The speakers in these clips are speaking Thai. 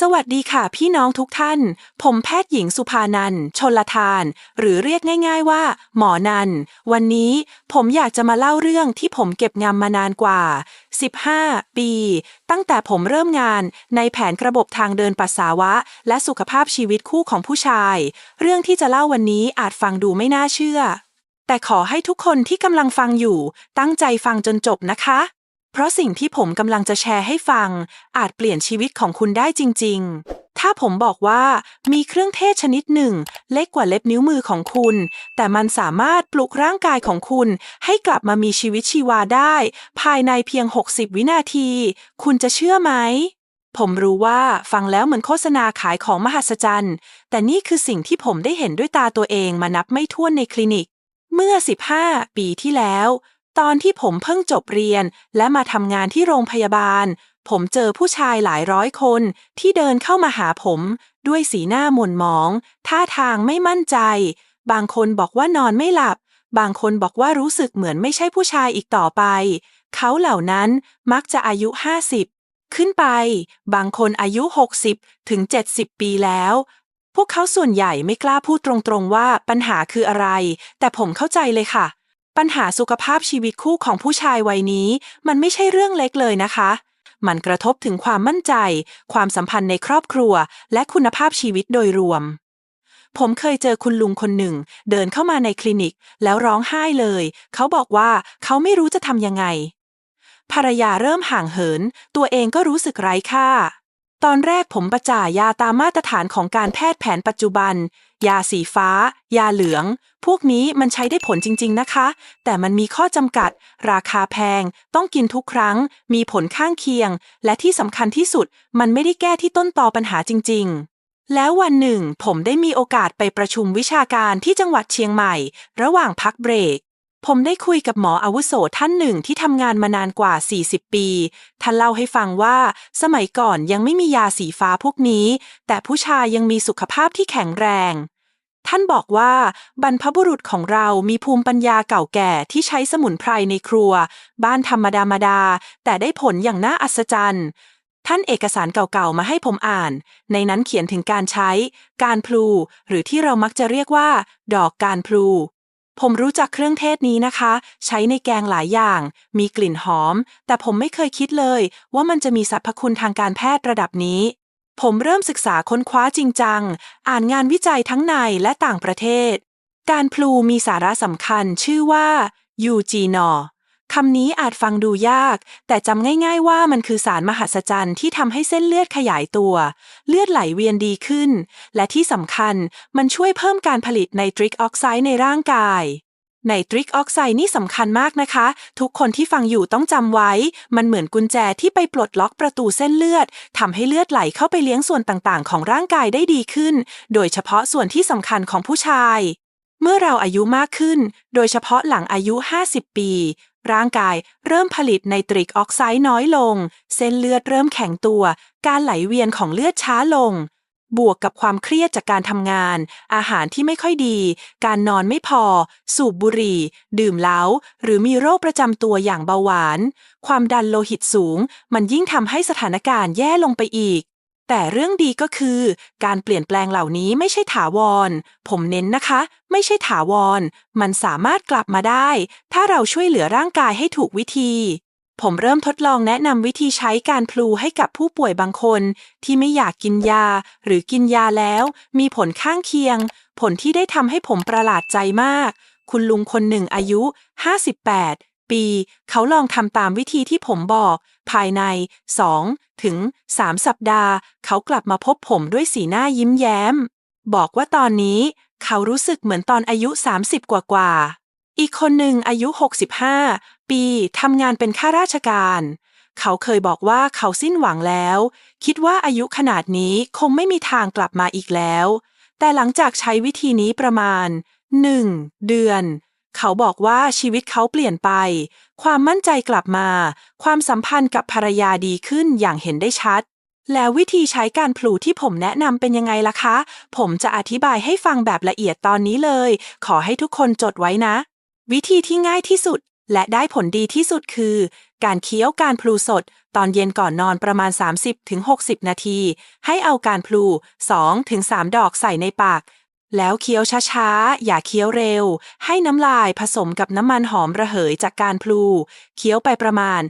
สวัสดีค่ะพี่น้องทุกท่าน ผมแพทย์หญิงสุภานันท์ชนลทาน หรือเรียกง่าย ๆว่า หมอนัน วันนี้ผมอยากจะมาเล่าเรื่องที่ผมเก็บงำมานานกว่า 15 ปี ตั้งแต่ผมเริ่มงานในแผนระบบทางเดินปัสสาวะ และสุขภาพชีวิตคู่ของผู้ชาย เรื่องที่จะเล่าวันนี้อาจฟังดูไม่น่าเชื่อ แต่ขอให้ทุกคนที่กำลังฟังอยู่ ตั้งใจฟังจนจบนะคะ เพราะสิ่งที่ผมกำลังจะแชร์ให้ฟัง อาจเปลี่ยนชีวิตของคุณได้จริง ๆ ถ้าผมบอกว่ามีเครื่องเทศชนิดหนึ่ง เล็กกว่าเล็บนิ้วมือของคุณ แต่มันสามารถปลุกร่างกายของคุณ ให้กลับมามีชีวิตชีวาได้ ภายในเพียง 60 วินาที คุณจะเชื่อไหม ผมรู้ว่าฟังแล้วเหมือนโฆษณาขายของมหัศจรรย์ แต่นี่คือสิ่งที่ผมได้เห็นด้วยตาตัวเองมานับไม่ถ้วนในคลินิก เมื่อ 15 ปีที่แล้ว ตอนที่ผมเพิ่งจบเรียนและมาทำงานที่โรงพยาบาล ผมเจอผู้ชายหลายร้อยคนที่เดินเข้ามาหาผม ด้วยสีหน้าหม่นหมอง ท่าทางไม่มั่นใจ บางคนบอกว่านอนไม่หลับ บางคนบอกว่ารู้สึกเหมือนไม่ใช่ผู้ชายอีกต่อไป เขาเหล่านั้นมักจะอายุ 50 ขึ้นไป บางคนอายุ 60 ถึง 70 ปีแล้ว พวกเขาส่วนใหญ่ไม่กล้าพูดตรงๆว่าปัญหาคืออะไร แต่ผมเข้าใจเลยค่ะ ปัญหาสุขภาพชีวิตคู่ของผู้ชายวัยนี้ มันไม่ใช่เรื่องเล็กเลยนะคะ มันกระทบถึงความมั่นใจ ความสัมพันธ์ในครอบครัว และคุณภาพชีวิตโดยรวม ผมเคยเจอคุณลุงคนหนึ่ง เดินเข้ามาในคลินิก แล้วร้องไห้เลย เขาบอกว่าเขาไม่รู้จะทำยังไง ภรรยาเริ่มห่างเหิน ตัวเองก็รู้สึกไร้ค่า ตอนแรกผมประจ่ายยาตามมาตรฐานของการแพทย์แผนปัจจุบัน ยาสีฟ้า ยาเหลือง พวกนี้มันใช้ได้ผลจริง ๆนะคะ แต่มันมีข้อจำกัด ราคาแพง ต้องกินทุกครั้ง มีผลข้างเคียง และที่สำคัญที่สุด มันไม่ได้แก้ที่ต้นตอปัญหาจริง ๆแล้ววันหนึ่งผมได้มีโอกาสไปประชุมวิชาการที่จังหวัดเชียงใหม่ ระหว่างพักเบรก ผมได้คุยกับหมออาวุโสท่านหนึ่งที่ทำงานมานานกว่า 40 ปี ท่านเล่าให้ฟังว่า สมัยก่อนยังไม่มียาสีฟ้าพวกนี้ แต่ผู้ชายยังมีสุขภาพที่แข็งแรง ท่านบอกว่า บรรพบุรุษของเรามีภูมิปัญญาเก่าแก่ที่ใช้สมุนไพรในครัว บ้านธรรมดามาดา แต่ได้ผลอย่างน่าอัศจรรย์ท่านเอกสารเก่าๆ มาให้ผมอ่าน ในนั้นเขียนถึงการใช้ การพลู หรือที่เรามักจะเรียกว่า ดอกการพลู ผมรู้จักเครื่องเทศนี้นะคะ ใช้ในแกงหลายอย่าง มีกลิ่นหอม แต่ผมไม่เคยคิดเลย ว่ามันจะมีสรรพคุณทางการแพทย์ระดับนี้ ผมเริ่มศึกษาค้นคว้าจริงจัง อ่านงานวิจัยทั้งในและต่างประเทศ การพลูมีสาระสำคัญชื่อว่ายูจีนอ คำนี้อาจฟังดูยาก แต่จำง่ายๆว่ามันคือสารมหัศจรรย์ที่ทำให้เส้นเลือดขยายตัว เลือดไหลเวียนดีขึ้น และที่สำคัญมันช่วยเพิ่มการผลิตไนตริกออกไซด์ในร่างกายไนตริกออกไซด์นี่สำคัญมากนะคะ ทุกคนที่ฟังอยู่ต้องจำไว้ มันเหมือนกุญแจที่ไปปลดล็อกประตูเส้นเลือดทำให้เลือดไหลเข้าไปเลี้ยงส่วนต่างๆ ของร่างกายได้ดีขึ้น โดยเฉพาะส่วนที่สำคัญของผู้ชาย เมื่อเราอายุมากขึ้น โดยเฉพาะหลังอายุ 50 ปี ร่างกายเริ่มผลิตไนตริกออกไซด์น้อยลง เส้นเลือดเริ่มแข็งตัว การไหลเวียนของเลือดช้าลง บวกกับความเครียดจากการทำงาน อาหารที่ไม่ค่อยดี การนอนไม่พอ สูบบุหรี่ ดื่มเหล้าหรือมีโรคประจำตัวอย่างเบาหวาน ความดันโลหิตสูง มันยิ่งทำให้สถานการณ์แย่ลงไปอีก แต่เรื่องดีก็คือ การเปลี่ยนแปลงเหล่านี้ไม่ใช่ถาวร ผมเน้นนะคะ ไม่ใช่ถาวร มันสามารถกลับมาได้ ถ้าเราช่วยเหลือร่างกายให้ถูกวิธี ผมเริ่มทดลองแนะนำวิธีใช้การพลูให้กับผู้ป่วยบางคน ที่ไม่อยากกินยา หรือกินยาแล้ว มีผลข้างเคียง ผลที่ได้ทำให้ผมประหลาดใจมาก คุณลุงคนหนึ่งอายุ 58 ปี เขาลองทำตามวิธีที่ผมบอก ภายใน 2 ถึง 3 สัปดาห์ เขากลับมาพบผมด้วยสีหน้ายิ้มแย้ม บอกว่าตอนนี้ เขารู้สึกเหมือนตอนอายุ 30 กว่ากว่า อีกคนหนึ่งอายุ 65 ปีทำงานเป็นข้าราชการ เขาเคยบอกว่าเขาสิ้นหวังแล้ว คิดว่าอายุขนาดนี้คงไม่มีทางกลับมาอีกแล้ว แต่หลังจากใช้วิธีนี้ประมาณ 1 เดือน เขาบอกว่าชีวิตเขาเปลี่ยนไป ความมั่นใจกลับมา ความสัมพันธ์กับภรรยาดีขึ้นอย่างเห็นได้ชัด แล้ววิธีใช้การพลูที่ผมแนะนำเป็นยังไงล่ะคะ ผมจะอธิบายให้ฟังแบบละเอียดตอนนี้เลย ขอให้ทุกคนจดไว้นะ วิธีที่ง่ายที่สุด และได้ผลดีที่สุดคือ การเคี้ยวการพลูสด ตอนเย็นก่อนนอนประมาณ 30-60 นาที ให้เอาการพลู 2-3 ดอกใส่ในปาก แล้วเคี้ยวช้าๆ อย่าเคี้ยวเร็ว ให้น้ำลายผสมกับน้ำมันหอมระเหยจากการพลู เคี้ยวไปประมาณ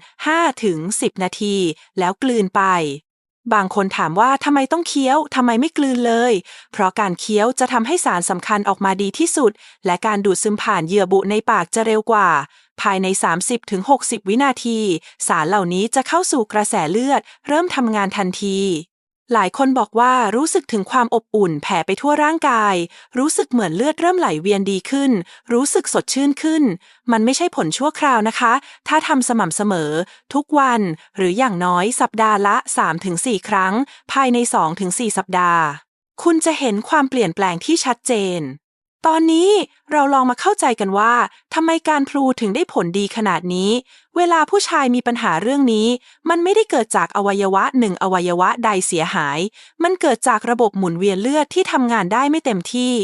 5-10 นาที แล้วกลืนไป บางคนถามว่าทำไมต้องเคี้ยวทำไมไม่กลืนเลย เพราะการเคี้ยวจะทำให้สารสำคัญออกมาดีที่สุด และการดูดซึมผ่านเหยื่อบุในปากจะเร็วกว่า ภายใน 30-60 วินาที สารเหล่านี้จะเข้าสู่กระแสเลือด เริ่มทำงานทันที หลายคนบอกว่ารู้สึกถึงความอบอุ่นแผ่ไปทั่วร่างกาย รู้สึกเหมือนเลือดเริ่มไหลเวียนดีขึ้น รู้สึกสดชื่นขึ้น มันไม่ใช่ผลชั่วคราวนะคะ ถ้าทำสม่ำเสมอ ทุกวัน หรืออย่างน้อยสัปดาห์ละ 3-4 ครั้ง ภายใน 2-4 สัปดาห์ คุณจะเห็นความเปลี่ยนแปลงที่ชัดเจน ตอนนี้เราลองมาเข้าใจกันว่าทำไมการพลูถึงได้ผลดีขนาดนี้ เวลาผู้ชายมีปัญหาเรื่องนี้ มันไม่ได้เกิดจากอวัยวะหนึ่งอวัยวะใดเสียหาย มันเกิดจากระบบหมุนเวียนเลือดที่ทำงานได้ไม่เต็มที่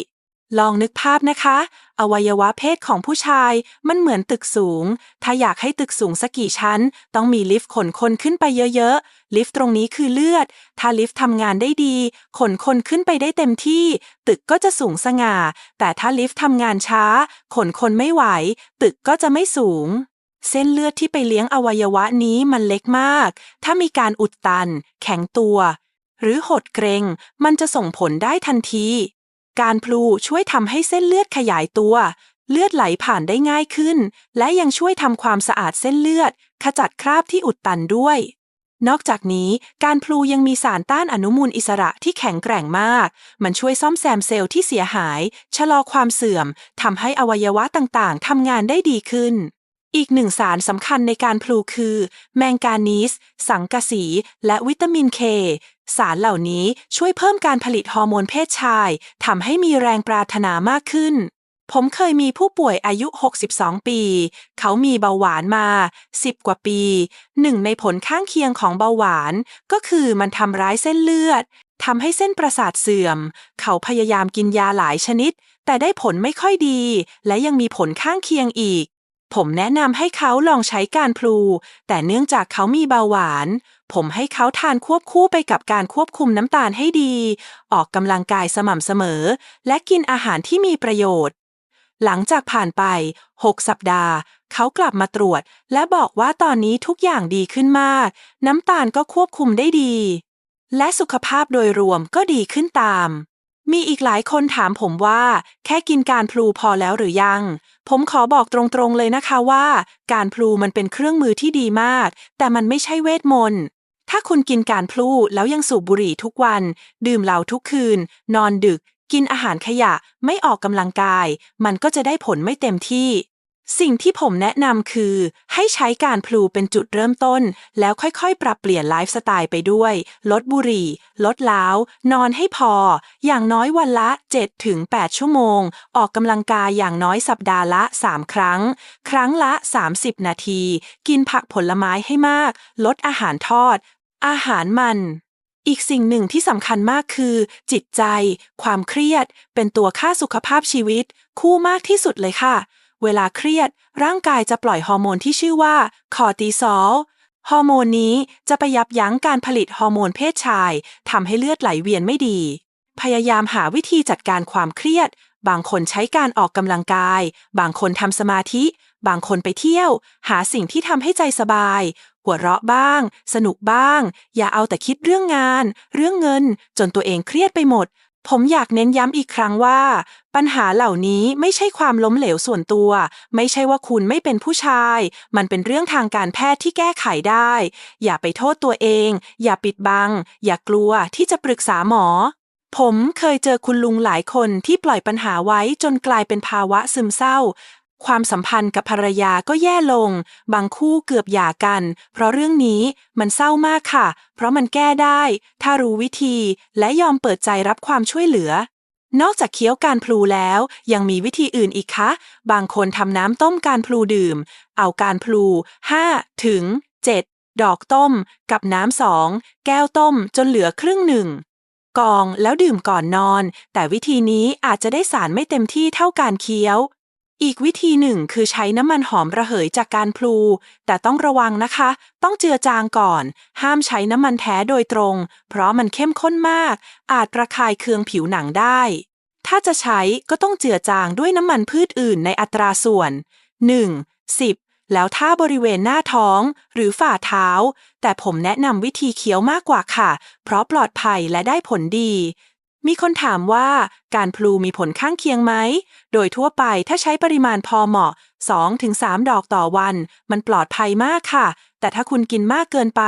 ลองนึกภาพนะคะ อวัยวะเพศของผู้ชายมันเหมือนตึกสูง ถ้าอยากให้ตึกสูงสักกี่ชั้น ต้องมีลิฟต์ขนคนขึ้นไปเยอะๆ ลิฟต์ตรงนี้คือเลือด ถ้าลิฟต์ทำงานได้ดี ขนคนขึ้นไปได้เต็มที่ ตึกก็จะสูงสง่า แต่ถ้าลิฟต์ทำงานช้า ขนคนไม่ไหว ตึกก็จะไม่สูงเส้นเลือดที่ไปเลี้ยงอวัยวะนี้มันเล็กมาก ถ้ามีการอุดตัน แข็งตัว หรือหดเกรง มันจะส่งผลได้ทันที การพลูช่วยทำให้เส้นเลือดขยายตัว เลือดไหลผ่านได้ง่ายขึ้น และยังช่วยทำความสะอาดเส้นเลือด ขจัดคราบที่อุดตันด้วย นอกจากนี้ การพลูยังมีสารต้านอนุมูลอิสระที่แข็งแกร่งมาก มันช่วยซ่อมแซมเซลล์ที่เสียหาย ชะลอความเสื่อมทำให้อวัยวะต่างๆทำงานได้ดีขึ้นอีกหนึ่งสารสำคัญในการพลูคือ แมงกานีส สังกะสี และวิตามินเค สารเหล่านี้ช่วยเพิ่มการผลิตฮอร์โมนเพศชายทำให้มีแรงปรารถนามากขึ้น ผมเคยมีผู้ป่วยอายุ 62 ปี เขามีเบาหวานมา 10 กว่าปี หนึ่งในผลข้างเคียงของเบาหวาน ก็คือมันทำร้ายเส้นเลือดทำให้เส้นประสาทเสื่อม เขาพยายามกินยาหลายชนิด แต่ได้ผลไม่ค่อยดี และยังมีผลข้างเคียงอีก ผมแนะนำให้เขาลองใช้การพลู แต่เนื่องจากเขามีเบาหวาน ผมให้เขาทานควบคู่ไปกับการควบคุมน้ำตาลให้ดี ออกกำลังกายสม่ำเสมอ และกินอาหารที่มีประโยชน์ หลังจากผ่านไป 6 สัปดาห์ เขากลับมาตรวจ และบอกว่าตอนนี้ทุกอย่างดีขึ้นมาก น้ำตาลก็ควบคุมได้ดี และสุขภาพโดยรวมก็ดีขึ้นตาม มีอีกหลายคนถามผมว่า แค่กินการพลูพอแล้วหรือยัง ผมขอบอกตรงๆเลยนะคะว่า การพลูมันเป็นเครื่องมือที่ดีมาก แต่มันไม่ใช่เวทมนต์ถ้าคุณกินการพลูแล้วยังสูบบุหรี่ทุกวัน ดื่มเหล้าทุกคืน นอนดึก กินอาหารขยะไม่ออกกำลังกาย มันก็จะได้ผลไม่เต็มที่ สิ่งที่ผมแนะนำคือ ให้ใช้การพลูเป็นจุดเริ่มต้น แล้วค่อยๆ ปรับเปลี่ยนไลฟ์สไตล์ไปด้วย ลดบุหรี่ ลดเหล้านอนให้พอ อย่างน้อยวันละ 7-8 ชั่วโมง ออกกำลังกายอย่างน้อยสัปดาห์ละ 3 ครั้ง ครั้งละ 30 นาที กินผักผลไม้ให้มาก ลดอาหารทอด อาหารมันอีกสิ่งหนึ่งที่สำคัญมากคือ จิตใจ ความเครียด เป็นตัวค่าสุขภาพชีวิต คู่มากที่สุดเลยค่ะ เวลาเครียด ร่างกายจะปล่อยฮอร์โมนที่ชื่อว่าคอร์ติซอลฮอร์โมนนี้จะไปยับยั้งการผลิตฮอร์โมนเพศชายทำให้เลือดไหลเวียนไม่ดี พยายามหาวิธีจัดการความเครียด บางคนใช้การออกกำลังกาย บางคนทำสมาธิ บางคนไปเที่ยว หาสิ่งที่ทำให้ใจสบาย หัวเราะบ้าง สนุกบ้าง อย่าเอาแต่คิดเรื่องงาน เรื่องเงิน จนตัวเองเครียดไปหมด ผมอยากเน้นย้ำอีกครั้งว่า ปัญหาเหล่านี้ไม่ใช่ความล้มเหลวส่วนตัว ไม่ใช่ว่าคุณไม่เป็นผู้ชาย มันเป็นเรื่องทางการแพทย์ที่แก้ไขได้ อย่าไปโทษตัวเอง อย่าปิดบัง อย่ากลัวที่จะปรึกษาหมอ ผมเคยเจอคุณลุงหลายคนที่ปล่อยปัญหาไว้จนกลายเป็นภาวะซึมเศร้า ความสัมพันธ์กับภรรยาก็แย่ลง บางคู่เกือบหย่ากัน เพราะเรื่องนี้มันเศร้ามากค่ะ เพราะมันแก้ได้ ถ้ารู้วิธีและยอมเปิดใจรับความช่วยเหลือนอกจากเคี้ยวการพลูแล้ว ยังมีวิธีอื่นอีกคะ บางคนทำน้ำต้มการพลูดื่ม เอาการพลู5ถึง7ดอกต้ม กับน้ำสองแก้วต้มจนเหลือครึ่งหนึ่งกองแล้วดื่มก่อนนอน แต่วิธีนี้อาจจะได้สารไม่เต็มที่เท่าการเคี้ยว อีกวิธีหนึ่งคือใช้น้ำมันหอมระเหยจากการพลู แต่ต้องระวังนะคะ ต้องเจือจางก่อน ห้ามใช้น้ำมันแท้โดยตรง เพราะมันเข้มข้นมาก อาจประคายเคืองผิวหนังได้ ถ้าจะใช้ก็ต้องเจือจางด้วยน้ำมันพืชอื่นในอัตราส่วน 1 10 แล้วถ้าบริเวณหน้าท้อง หรือฝ่าเท้า แต่ผมแนะนำวิธีเคี้ยวมากกว่าค่ะ เพราะปลอดภัยและได้ผลดี มีคนถามว่าการพลูมีผลข้างเคียงไหม โดยทั่วไปถ้าใช้ปริมาณพอเหมาะ 2-3 ดอกต่อวัน มันปลอดภัยมากค่ะ แต่ถ้าคุณกินมากเกินไป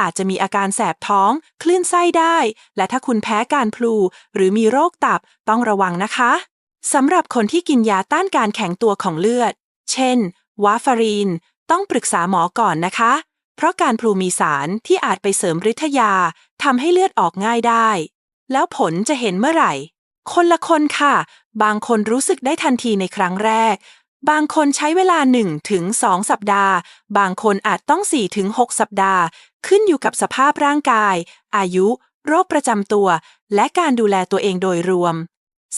อาจจะมีอาการแสบท้อง คลื่นไส้ได้ และถ้าคุณแพ้การพลู หรือมีโรคตับต้องระวังนะคะสำหรับคนที่กินยาต้านการแข็งตัวของเลือด เช่น วาฟารีน ต้องปรึกษาหมอก่อนนะคะ เพราะการพลูมีสารที่อาจไปเสริมฤทธิยาทำให้เลือดออกง่ายได้ แล้วผลจะเห็นเมื่อไหร่ คนละคนค่ะ บางคนรู้สึกได้ทันทีในครั้งแรก บางคนใช้เวลา1ถึง2สัปดาห์ บางคนอาจต้อง4ถึง6สัปดาห์ ขึ้นอยู่กับสภาพร่างกาย อายุ โรคประจำตัว และการดูแลตัวเองโดยรวม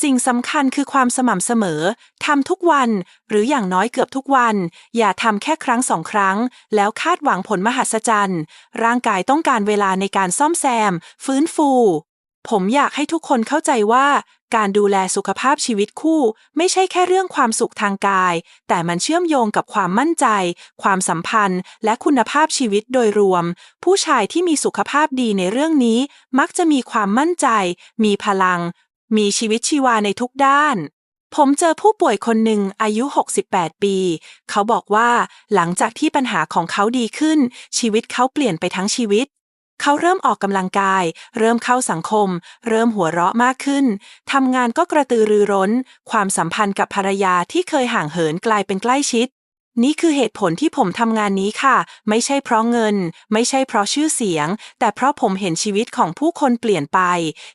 สิ่งสำคัญคือความสม่ำเสมอทำทุกวัน หรืออย่างน้อยเกือบทุกวัน อย่าทำแค่ครั้งสองครั้ง แล้วคาดหวังผลมหัศจรรย์ ร่างกายต้องการเวลาในการซ่อมแซม ฟื้นฟู ผมอยากให้ทุกคนเข้าใจว่าการดูแลสุขภาพชีวิตคู่ ไม่ใช่แค่เรื่องความสุขทางกาย แต่มันเชื่อมโยงกับความมั่นใจ ความสัมพันธ์ และคุณภาพชีวิตโดยรวม ผู้ชายที่มีสุขภาพดีในเรื่องนี้ มักจะมีความมั่นใจ มีพลัง มีชีวิตชีวาในทุกด้านผมเจอผู้ป่วยคนหนึ่งอายุ 68 ปี เขาบอกว่าหลังจากที่ปัญหาของเขาดีขึ้น ชีวิตเขาเปลี่ยนไปทั้งชีวิต เขาเริ่มออกกำลังกาย เริ่มเข้าสังคม เริ่มหัวเราะมากขึ้น ทำงานก็กระตือรือร้น ความสัมพันธ์กับภรรยาที่เคยห่างเหินกลายเป็นใกล้ชิด นี่คือเหตุผลที่ผมทำงานนี้ค่ะ ไม่ใช่เพราะเงิน ไม่ใช่เพราะชื่อเสียง แต่เพราะผมเห็นชีวิตของผู้คนเปลี่ยนไป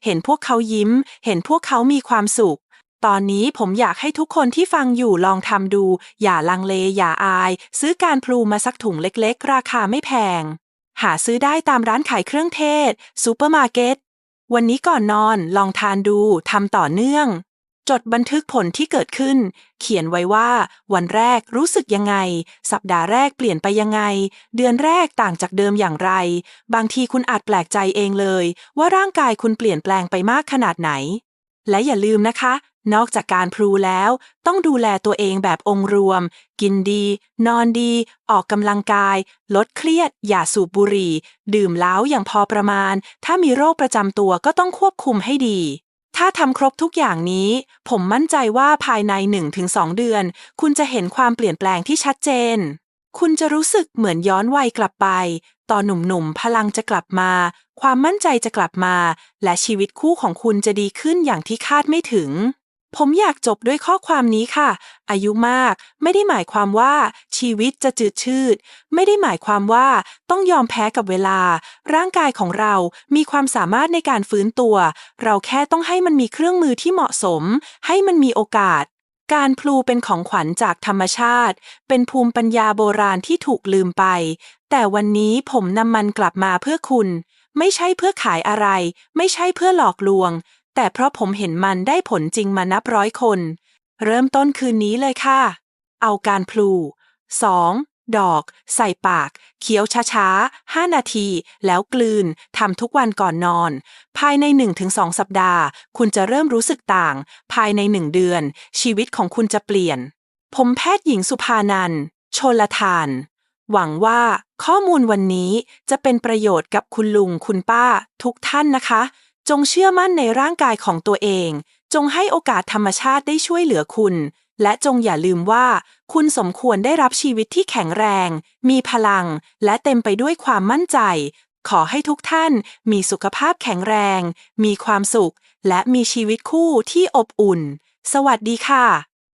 เห็นพวกเขายิ้ม เห็นพวกเขามีความสุขตอนนี้ผมอยากให้ทุกคนที่ฟังอยู่ลองทำดู อย่าลังเล อย่าอาย ซื้อการพลูมาสักถุงเล็กๆ ราคาไม่แพง หาซื้อได้ตามร้านขายเครื่องเทศซูเปอร์มาร์เก็ต วันนี้ก่อนนอนลองทานดูทำต่อเนื่อง จดบันทึกผลที่เกิดขึ้น เขียนไว้ว่า วันแรกรู้สึกยังไง สัปดาห์แรกเปลี่ยนไปยังไง เดือนแรกต่างจากเดิมอย่างไร บางทีคุณอาจแปลกใจเองเลย ว่าร่างกายคุณเปลี่ยนแปลงไปมากขนาดไหน และอย่าลืมนะคะ นอกจากการพลูแล้ว ต้องดูแลตัวเองแบบองค์รวม กินดี นอนดี ออกกำลังกาย ลดเครียด อย่าสูบบุหรี่ ดื่มเหล้าอย่างพอประมาณ ถ้ามีโรคประจำตัวก็ต้องควบคุมให้ดี ถ้าทำครบทุกอย่างนี้ ผมมั่นใจว่าภายใน 1-2 เดือน คุณจะเห็นความเปลี่ยนแปลงที่ชัดเจน คุณจะรู้สึกเหมือนย้อนวัยกลับไป ตอนหนุ่มๆพลังจะกลับมา ความมั่นใจจะกลับมา และชีวิตคู่ของคุณจะดีขึ้นอย่างที่คาดไม่ถึง ผมอยากจบด้วยข้อความนี้ค่ะ อายุมาก ไม่ได้หมายความว่า ชีวิตจะจืดชืด ไม่ได้หมายความว่า ต้องยอมแพ้กับเวลา ร่างกายของเรามีความสามารถในการฟื้นตัว เราแค่ต้องให้มันมีเครื่องมือที่เหมาะสม ให้มันมีโอกาสการพลูเป็นของขวัญจากธรรมชาติ เป็นภูมิปัญญาโบราณที่ถูกลืมไป แต่วันนี้ผมนำมันกลับมาเพื่อคุณ ไม่ใช่เพื่อขายอะไร ไม่ใช่เพื่อหลอกลวง แต่เพราะผมเห็นมันได้ผลจริงมานับร้อยคน เริ่มต้นคืนนี้เลยค่ะ เอาการพลู 2. ดอก ใส่ปาก เคี้ยวช้าๆ 5 นาที แล้วกลืน ทำทุกวันก่อนนอน ภายใน 1-2 สัปดาห์ คุณจะเริ่มรู้สึกต่าง ภายใน 1 เดือน ชีวิตของคุณจะเปลี่ยน ผมแพทย์หญิงสุภานันท์ชลทาน หวังว่าข้อมูลวันนี้จะเป็นประโยชน์กับคุณลุงคุณป้า ทุกท่านนะคะ จงเชื่อมั่นในร่างกายของตัวเอง จงให้โอกาสธรรมชาติได้ช่วยเหลือคุณ และจงอย่าลืมว่า คุณสมควรได้รับชีวิตที่แข็งแรง มีพลัง และเต็มไปด้วยความมั่นใจ ขอให้ทุกท่านมีสุขภาพแข็งแรง มีความสุข และมีชีวิตคู่ที่อบอุ่น สวัสดีค่ะ